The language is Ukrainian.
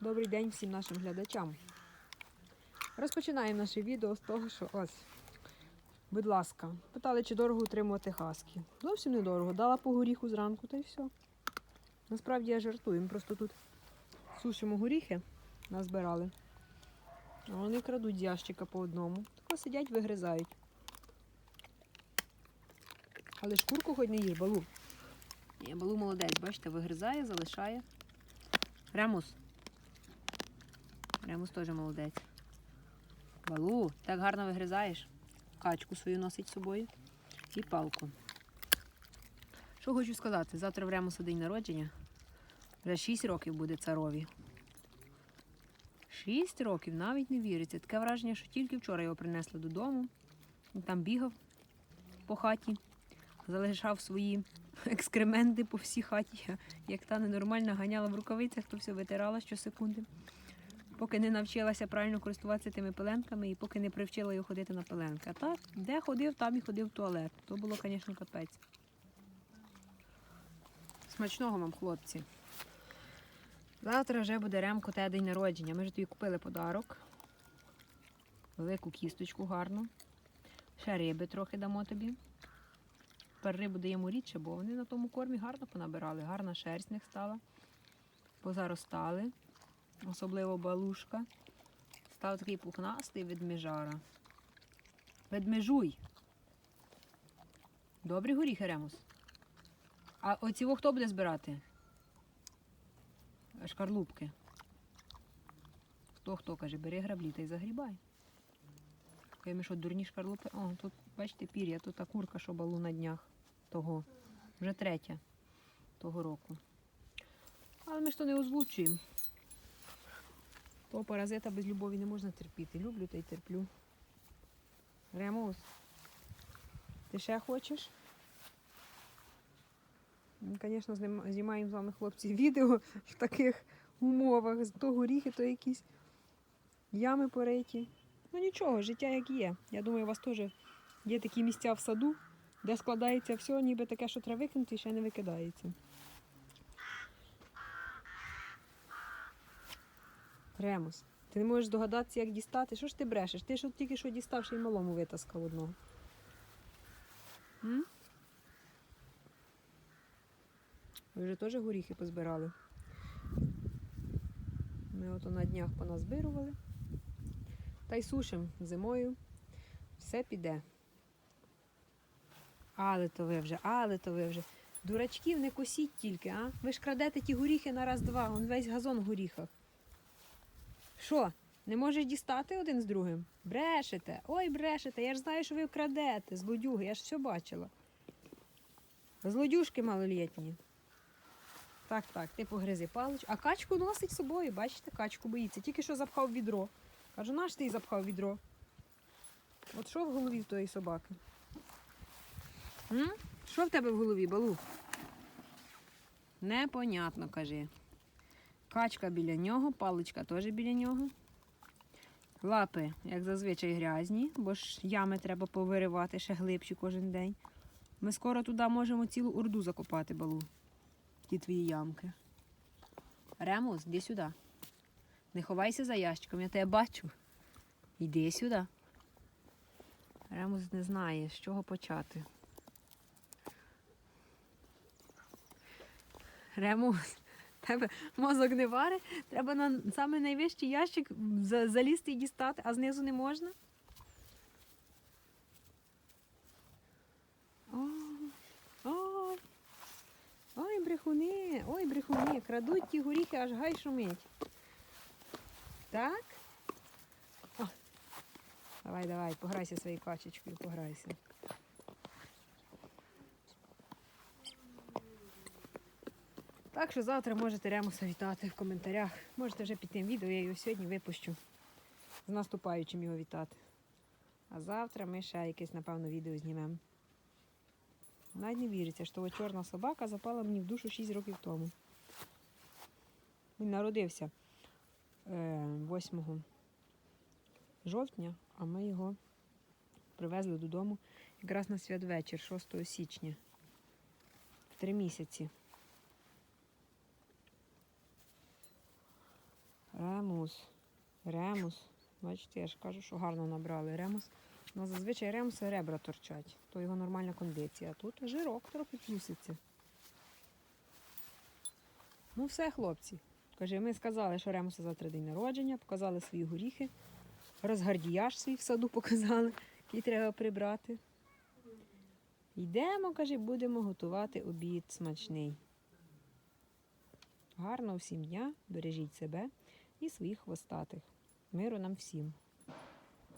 Добрий день всім нашим глядачам. Розпочинаємо наше відео з того, що ось, будь ласка, питали, чи дорого утримувати хаски. Зовсім недорого. Дала по горіху зранку та й все. Насправді я жартую. Ми просто тут сушимо горіхи, назбирали. А вони крадуть з ящика по одному. Тако сидять, вигризають. Але шкурку хоч не їж, балу. Ні, балу молодець, бачите, вигризає, залишає. Ремус. Ремус теж молодець. Балу, так гарно вигризаєш. Качку свою носить з собою. І палку. Що хочу сказати, завтра в Ремуса день народження. Вже 6 років буде царові. 6 років навіть не віриться. Таке враження, що тільки вчора його принесли додому. Він там бігав по хаті, залишав свої екскременти по всій хаті. Як та ненормальна ганяла в рукавицях, то все витирала щосекунди. Поки не навчилася правильно користуватися тими пеленками і поки не привчила його ходити на пеленки. А так, де ходив, там і ходив в туалет. То було, звісно, капець. Смачного вам, хлопці. Завтра вже буде Ремко те день народження. Ми ж тобі купили подарок. Велику кісточку гарну. Ще риби трохи дамо тобі. Тепер рибу даємо рідше, бо вони на тому кормі гарно понабирали. Гарна шерсть в них стала. Позаростали. Особливо балушка. Став такий пухнастий ведмежара. Ведмежуй. Добрі горіхи, Ремус. А оцього хто буде збирати? Шкарлупки. Хто хто каже, бери граблі та й загрібай. Ми що, дурні шкарлупи? О, тут, бачите, пір'я, тут та курка, що балу на днях того. Вже третя того року. Але ми ж то не озвучуємо. Того паразита без любові не можна терпіти. Люблю та й терплю. Ремус, ти ще хочеш? Звісно, знімаємо з вами хлопці відео в таких умовах. То горіхи, то якісь ями пориті. Ну нічого, життя як є. Я думаю, у вас теж є такі місця в саду, де складається все, ніби таке, що треба викинути, і ще не викидається. Ремус, ти не можеш здогадатися, як дістати. Що ж ти брешеш? Ти ж от тільки що дістав, ще й малому витаскав одного. М? Ви вже теж горіхи позбирали. Ми ото на днях поназбирували. Та й сушимо зимою. Все піде. Але то ви вже, але то ви вже. Дурачків не косіть тільки, а? Ви ж крадете ті горіхи на раз-два, он весь газон в горіхах. Що, не можеш дістати один з другим? Брешете. Ой, брешете. Я ж знаю, що ви крадете, злодюги, я ж все бачила. Злодюшки малолітні. Так, так, ти погризи палич. А качку носить з собою, бачите, качку боїться. Тільки що запхав відро. Кажу, наш ти запхав відро. От що в голові в тої собаки? Що в тебе в голові, балу? Непонятно, кажи. Качка біля нього, паличка теж біля нього. Лапи, як зазвичай, грязні, бо ж ями треба повиривати ще глибші кожен день. Ми скоро туди можемо цілу урду закопати, балу. Ті твої ямки. Ремус, іди сюди. Не ховайся за ящиком, я тебе бачу. Іди сюди. Ремус не знає, з чого почати. Ремус, тебе мозок не вари, треба на самий найвищий ящик залізти і дістати, а знизу не можна. О, о, ой, брехуни, ой, брехуни, крадуть ті горіхи, аж гай шумить. Так? О, давай, давай, пограйся своєю качечкою, пограйся. Так що завтра можете Ремуса вітати в коментарях. Можете вже під тим відео, я його сьогодні випущу. З наступаючим його вітати. А завтра ми ще якесь, напевно, відео знімемо. Навіть не віриться, що чорна собака запала мені в душу 6 років тому. Він народився е, 8 жовтня, а ми його привезли додому якраз на святвечір, 6 січня. В три місяці. Ремус. Ремус. Бачите, я ж кажу, що гарно набрали ремус. Ну, зазвичай ремуси ребра торчать, то його нормальна кондиція. Тут жирок трохи плюситься. Ну все, хлопці. Каже, ми сказали, що ремуса завтра день народження, показали свої горіхи. Розгардіяж свій в саду показали, який треба прибрати. Йдемо, каже, будемо готувати обід смачний. Гарного всім дня, бережіть себе і своїх хвостатих. Миру нам всім.